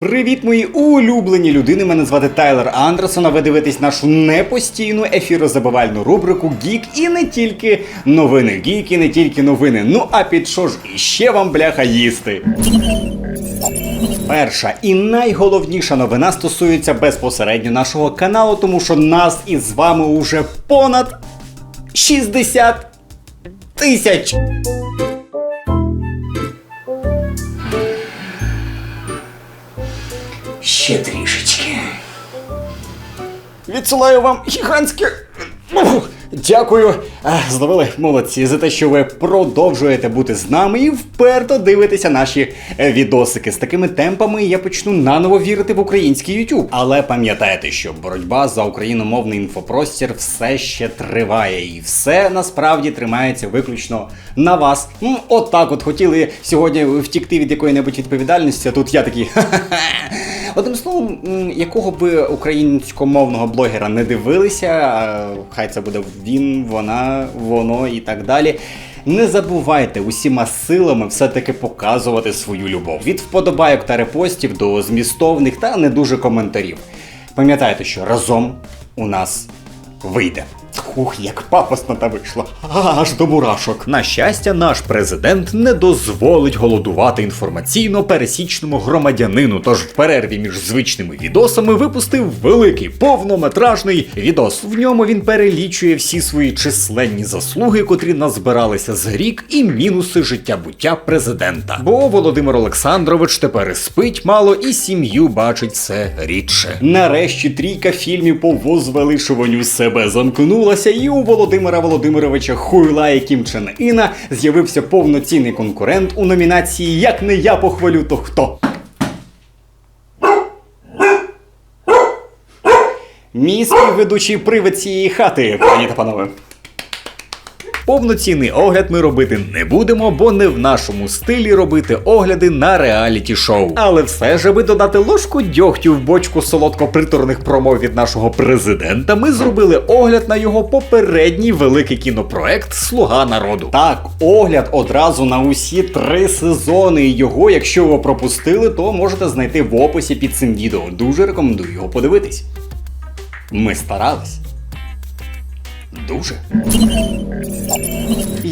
Привіт, мої улюблені людини. Мене звати Тайлер Андерсон. А ви дивитесь нашу непостійну ефірозабивальну рубрику Гік і не тільки новини. Гік і не тільки новини. Ну а під що ж іще вам бляха їсти? Перша і найголовніша новина стосується безпосередньо нашого каналу, тому що нас із вами уже понад 60 тисяч. Ще трішечки. Відсилаю вам гігантське. Дякую. А, Зловили молодці за те, що ви продовжуєте бути з нами і вперто дивитеся наші е, відосики. З такими темпами я почну наново вірити в український YouTube. Але пам'ятайте, що боротьба за україномовний інфопростір все ще триває, і все насправді тримається виключно на вас. От так от хотіли сьогодні втікти від якої-небудь відповідальності, а тут я такий. «Ха-ха-ха». Одним словом, якого би українськомовного блогера не дивилися, хай це буде він, вона, воно і так далі. Не забувайте усіма силами все-таки показувати свою любов. Від вподобайок та репостів до змістовних та не дуже коментарів. Пам'ятайте, що разом у нас вийде. Ух, як пафосно та вийшло. Аж до мурашок. На щастя, наш президент не дозволить голодувати інформаційно пересічному громадянину. Тож в перерві між звичними відосами випустив великий повнометражний відос. В ньому він перелічує всі свої численні заслуги, котрі назбиралися з рік, і мінуси життя буття президента. Бо Володимир Олександрович тепер і спить мало і сім'ю бачить все рідше. Нарешті трійка фільмів по возвеличуванню себе замкнулася, і у Володимира Володимировича Хуйла і Кім Чен Іна з'явився повноцінний конкурент у номінації Як не я похвалю, то хто. Мій співведучий привид цієї хати, пані та панове. Повноцінний огляд ми робити не будемо, бо не в нашому стилі робити огляди на реаліті шоу. Але все ж, аби додати ложку дьогтю в бочку солодко-приторних промов від нашого президента, ми зробили огляд на його попередній великий кінопроект Слуга народу. Так, огляд одразу на усі три сезони. Його, якщо ви пропустили, то можете знайти в описі під цим відео. Дуже рекомендую його подивитись. Ми старались. Дуже.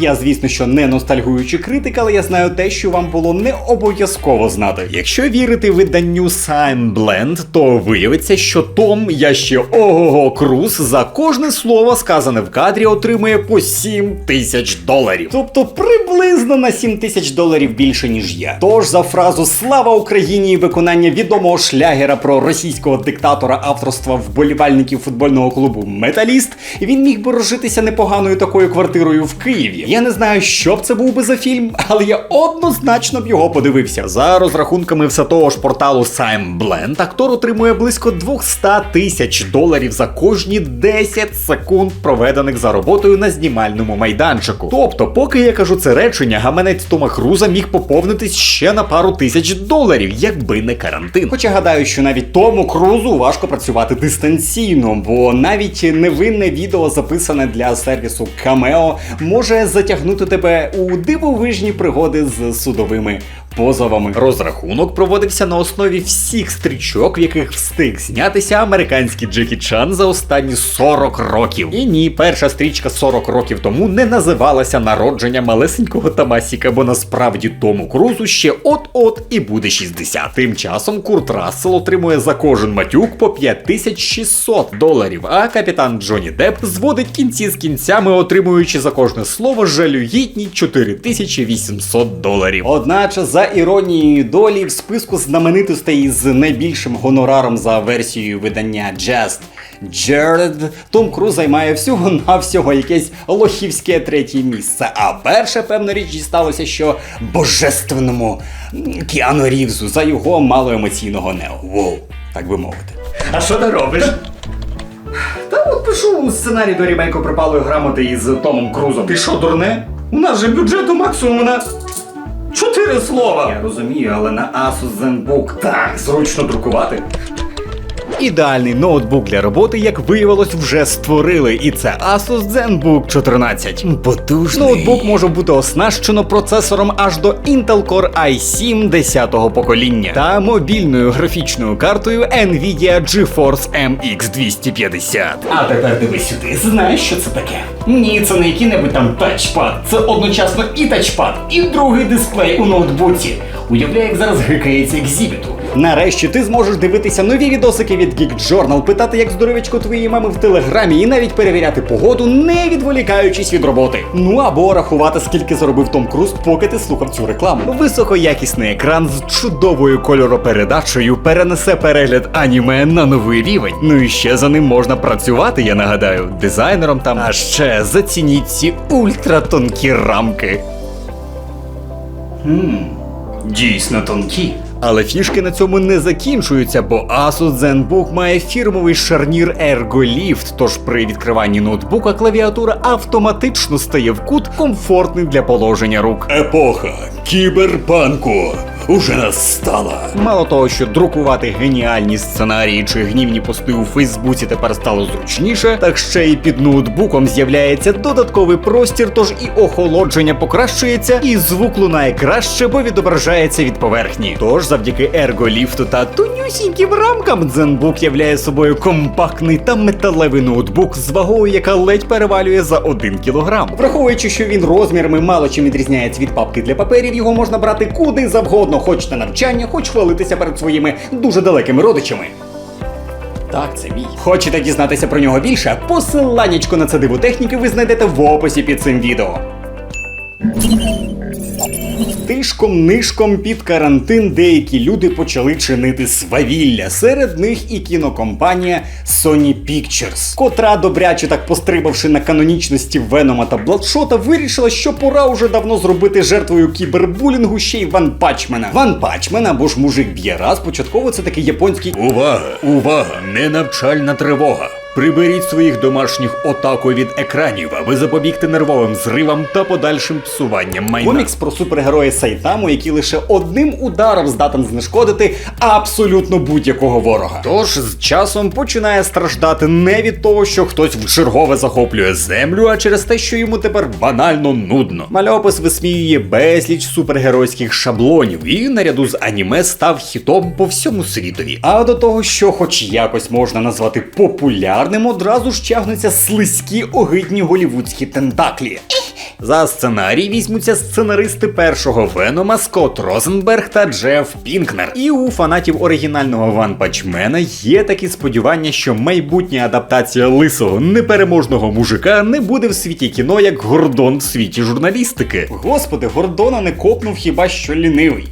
Я, звісно, що не ностальгуючий критик, але я знаю те, що вам було не обов'язково знати. Якщо вірити виданню Sign Blend, то виявиться, що Том, я ще ого Круз за кожне слово сказане в кадрі отримує по 7 тисяч доларів. Тобто приблизно на 7 тисяч доларів більше, ніж я. Тож за фразу Слава Україні виконання відомого шлягера про російського диктатора авторства вболівальників футбольного клубу Металіст, він міг би розжитися непоганою такою квартирою в Києві. Я не знаю, що б це був би за фільм, але я однозначно б його подивився. За розрахунками все того ж порталу Sign Blend, актор отримує близько 200 тисяч доларів за кожні 10 секунд, проведених за роботою на знімальному майданчику. Тобто, поки я кажу це речення, гаманець Тома Круза міг поповнитись ще на пару тисяч доларів, якби не карантин. Хоча гадаю, що навіть тому Крузу важко працювати дистанційно, бо навіть невинне відео, записане для сервісу Cameo, може затягнути тебе у дивовижні пригоди з судовими позовами. Розрахунок проводився на основі всіх стрічок, в яких встиг знятися американський Джекі Чан за останні 40 років. І ні, перша стрічка 40 років тому не називалася народження малесенького Тамасіка, бо насправді тому Крузу ще от-от і буде 60. Тим часом Курт Рассел отримує за кожен матюк по 5600 доларів, а капітан Джонні Депп зводить кінці з кінцями, отримуючи за кожне слово жалюгідні 4800 доларів. Одначе, за іронією долі, в списку знаменитостей з найбільшим гонораром за версією видання Just Jared, Том Круз займає всього навсього якесь лохівське третє місце. А перше, певна річ, дісталося, що божественному Кіану Рівзу за його малоемоційного нео. Воу, так би мовити. А що ти робиш? Та от пишу сценарій до рімейку припалої грамоти із Томом Крузом. Ти що, дурне? У нас же бюджету максимум на чотири слова. Я розумію, але на Asus ZenBook так зручно друкувати. Ідеальний ноутбук для роботи, як виявилось, вже створили, і це Asus ZenBook 14. Потужний. Ноутбук може бути оснащено процесором аж до Intel Core i7 10-го покоління та мобільною графічною картою Nvidia GeForce MX 250. А тепер дивись сюди, знаєш, що це таке? Ні, це не який-небудь там тачпад. Це одночасно і тачпад, і другий дисплей у ноутбуці. Уявляй, як зараз гикається екзібіту. Нарешті ти зможеш дивитися нові відосики від Geek Journal, питати, як здоровечко твоєї мами в телеграмі, і навіть перевіряти погоду, не відволікаючись від роботи. Ну або рахувати, скільки заробив Том Круз, поки ти слухав цю рекламу. Високоякісний екран з чудовою кольоропередачею перенесе перегляд аніме на новий рівень. Ну і ще за ним можна працювати, я нагадаю, дизайнером там. А ще зацініть ці ультратонкі рамки. Хм, дійсно тонкі. Але фішки на цьому не закінчуються, бо Asus ZenBook має фірмовий шарнір ErgoLift, тож при відкриванні ноутбука клавіатура автоматично стає в кут, комфортний для положення рук. Епоха кіберпанку уже настала. Мало того, що друкувати геніальні сценарії чи гнівні пости у Фейсбуці тепер стало зручніше, так ще й під ноутбуком з'являється додатковий простір, тож і охолодження покращується, і звук лунає краще, бо відображається від поверхні. Тож завдяки ерголіфту та тонюсіньким рамкам ZenBook являє собою компактний та металевий ноутбук з вагою, яка ледь перевалює за 1 кілограм. Враховуючи, що він розмірами мало чим відрізняється від папки для паперів, його можна брати куди завгодно, хоч на навчання, хоч хвалитися перед своїми дуже далекими родичами. Так, це мій. Хочете дізнатися про нього більше? Посиланнячко на це диво техніки ви знайдете в описі під цим відео. Тишком нишком під карантин деякі люди почали чинити свавілля. Серед них і кінокомпанія Sony Pictures, котра, добряче так пострибавши на канонічності Венома та Бладшота, вирішила, що пора уже давно зробити жертвою кібербулінгу ще й Ван Пачмена. Ван Пачмен або ж мужик б'є раз, початково це такий японський Увага! Увага! Ненавчальна тривога! Приберіть своїх домашніх отаку від екранів, аби запобігти нервовим зривам та подальшим псуванням майна. Комікс про супергероя Сайтаму, який лише одним ударом здатен знешкодити абсолютно будь-якого ворога. Тож з часом починає страждати не від того, що хтось вчергове захоплює землю, а через те, що йому тепер банально нудно. Мальопис висміює безліч супергеройських шаблонів і наряду з аніме став хітом по всьому світові. А до того, що хоч якось можна назвати популярним, одразу ж тягнуться слизькі огидні голівудські тентаклі. За сценарій візьмуться сценаристи першого Венома Скотт Розенберг та Джеф Пінкнер. І у фанатів оригінального Ван Пачмена є такі сподівання, що майбутня адаптація лисого непереможного мужика не буде в світі кіно як Гордон в світі журналістики. Господи, Гордона не копнув хіба що лінивий.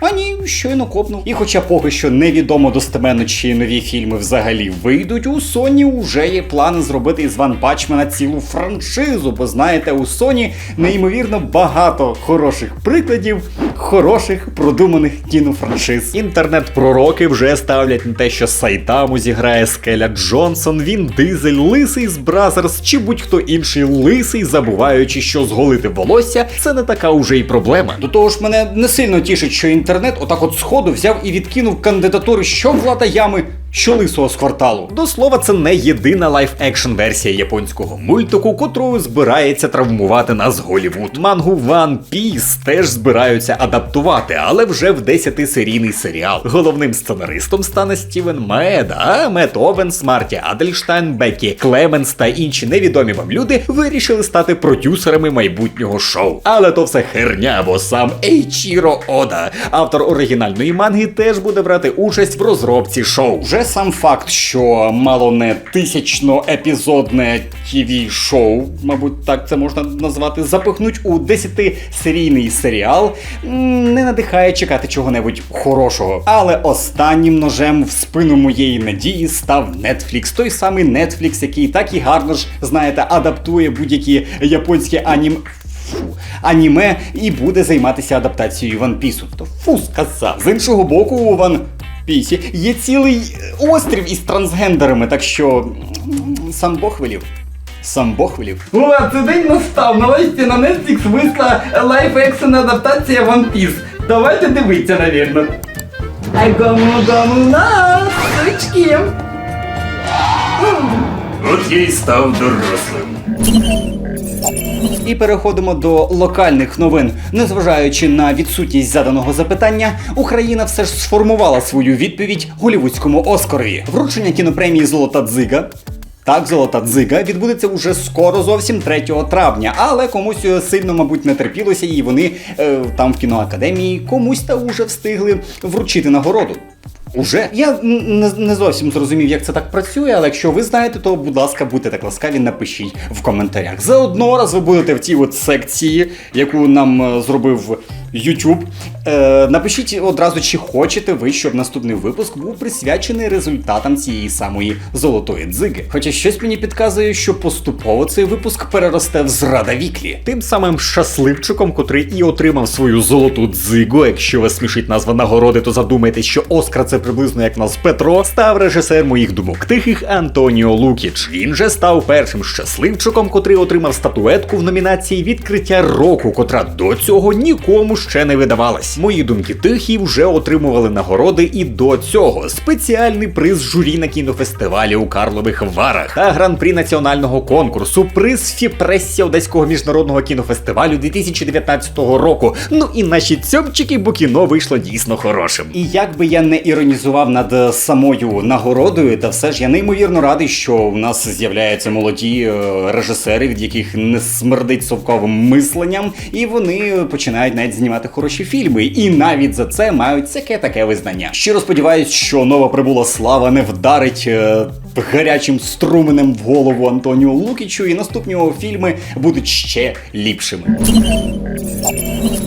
А ні, щойно копнув. І хоча поки що невідомо достеменно, чи нові фільми взагалі вийдуть, у Sony вже є плани зробити із Ван Пачмена цілу франшизу, бо знаєте, у Sony неймовірно багато хороших прикладів, хороших продуманих кінофраншиз. Інтернет-пророки вже ставлять на те, що Сайтаму зіграє Скеля Джонсон, він дизель, лисий з Бразерс чи будь-хто інший лисий, забуваючи, що зголити волосся це не така уже й проблема. До того ж, мене не сильно тішить, що інтернет отак от сходу взяв і відкинув кандидатури що Влада Ями, що лисого з кварталу. До слова, це не єдина лайф-екшн версія японського мультику, котрою збирається травмувати нас Голівуд. Мангу One Piece теж збираються адаптувати, але вже в 10-серійний серіал. Головним сценаристом стане Стівен Маеда, а Мет Овенс, Марті Адельштайн, Бекі Клеменс та інші невідомі вам люди вирішили стати продюсерами майбутнього шоу. Але то все херня, бо сам Ейчіро Ода, автор оригінальної манги, теж буде брати участь в розробці шоу. Вже сам факт, що мало не тисячно епізодне тв шоу, мабуть, так це можна назвати, запихнуть у 10-серійний серіал, не надихає чекати чого-небудь хорошого. Але останнім ножем в спину моєї надії став Netflix. Той самий Netflix, який так і гарно ж, знаєте, адаптує будь-які японські анім. Аніме і буде займатися адаптацією Ван Пісу. То фу сказав. З іншого боку, Ван Пісі є цілий острів із трансгендерами, так що сам Бог велів. Сам Бог велів. О, це день настав. Нарешті на Netflix вийшла лайф-екшн адаптація One Piece. Давайте дивитися, навірно. I gonna gonna love діточки. От я й став дорослим. І переходимо до локальних новин. Незважаючи на відсутність заданого запитання, Україна все ж сформувала свою відповідь голівудському Оскарові. Вручення кінопремії Золота дзига. Так, золота дзига відбудеться уже скоро, зовсім 3 травня, але комусь е, сильно, мабуть, не терпілося, і вони е, там в кіноакадемії комусь та уже встигли вручити нагороду. Уже я не, не зовсім зрозумів, як це так працює, але якщо ви знаєте, то будь ласка, будьте так ласкаві, напишіть в коментарях. Заодно раз ви будете в тій от секції, яку нам е, зробив YouTube. Е, напишіть одразу, чи хочете ви, щоб наступний випуск був присвячений результатам цієї самої золотої дзиги. Хоча щось мені підказує, що поступово цей випуск переросте в зрада віклі. Тим самим щасливчиком, котрий і отримав свою золоту дзигу. Якщо вас смішить назва нагороди, то задумайтесь, що Оскар це приблизно як нас Петро, став режисер моїх думок тихих Антоніо Лукіч. Він же став першим щасливчиком, котрий отримав статуетку в номінації відкриття року, котра до цього нікому ще не видавалась. Мої думки тихі вже отримували нагороди і до цього спеціальний приз журі на кінофестивалі у Карлових Варах та гран-прі національного конкурсу, приз Фіпресі Одеського міжнародного кінофестивалю 2019 року. Ну і наші цьомчики, бо кіно вийшло дійсно хорошим. І як би я не іронізував над е, самою нагородою, та все ж я неймовірно радий, що в нас з'являються молоді е, режисери, від яких не смердить совковим мисленням, і вони починають навіть знімати хороші фільми, і навіть за це мають всяке таке визнання. Щиро сподіваюсь, що нова прибула слава не вдарить е, гарячим струменем в голову Антоніо Лукічу, і наступні його фільми будуть ще ліпшими.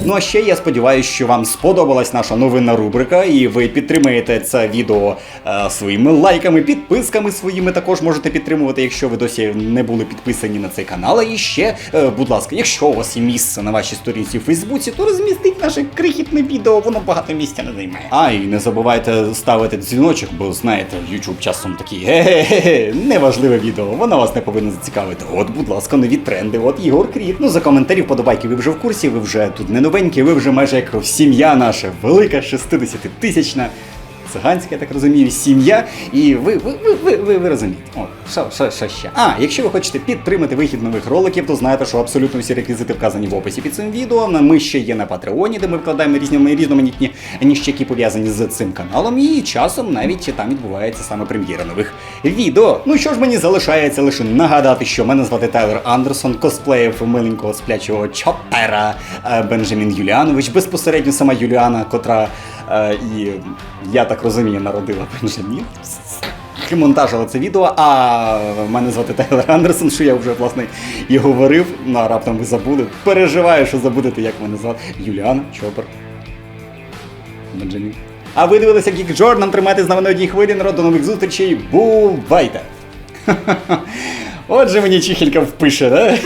Ну а ще я сподіваюся, що вам сподобалась наша новинна рубрика, і ви підтримаєте це відео е, своїми лайками, підписками своїми. Також можете підтримувати, якщо ви досі не були підписані на цей канал. І ще, е, будь ласка, якщо у вас є місце на вашій сторінці в Фейсбуці, то розмістіть наше крихітне відео, воно багато місця не займає. А і не забувайте ставити дзвіночок, бо знаєте, YouTube часом такий ге-ге-ге, неважливе відео, воно вас не повинно зацікавити. От, будь ласка, нові тренди, от Ігор Кріт. Ну за коментарі, вподобайки, ви вже в курсі, ви вже тут не новенькі, ви вже майже як сім'я наша, велика 60-тисячна. Циганська, я так розумію, сім'я, і ви, ви, ви, ви, ви, розумієте. О, що, що, що ще? А, якщо ви хочете підтримати вихід нових роликів, то знаєте, що абсолютно всі реквізити вказані в описі під цим відео. Ми ще є на Патреоні, де ми вкладаємо різні різноманітні ніщаки пов'язані з цим каналом, і часом навіть там відбувається саме прем'єра нових відео. Ну що ж мені залишається лише нагадати, що мене звати Тайлер Андерсон, косплеїв миленького сплячого чопера е, Бенджамін Юліанович, безпосередньо сама Юліана, котра і я так розумію, народила Бенджамін. Монтажила це відео, а мене звати Тайлер Андерсон, що я вже власне і говорив, ну а раптом ви забули. Переживаю, що забудете, як мене звати. Юліана, Чопер. Бенджамін. А ви дивилися Geek Journal, тримайте з нами на одній хвилі, народ, до нових зустрічей, бувайте! Отже, мені чихелька впише, да?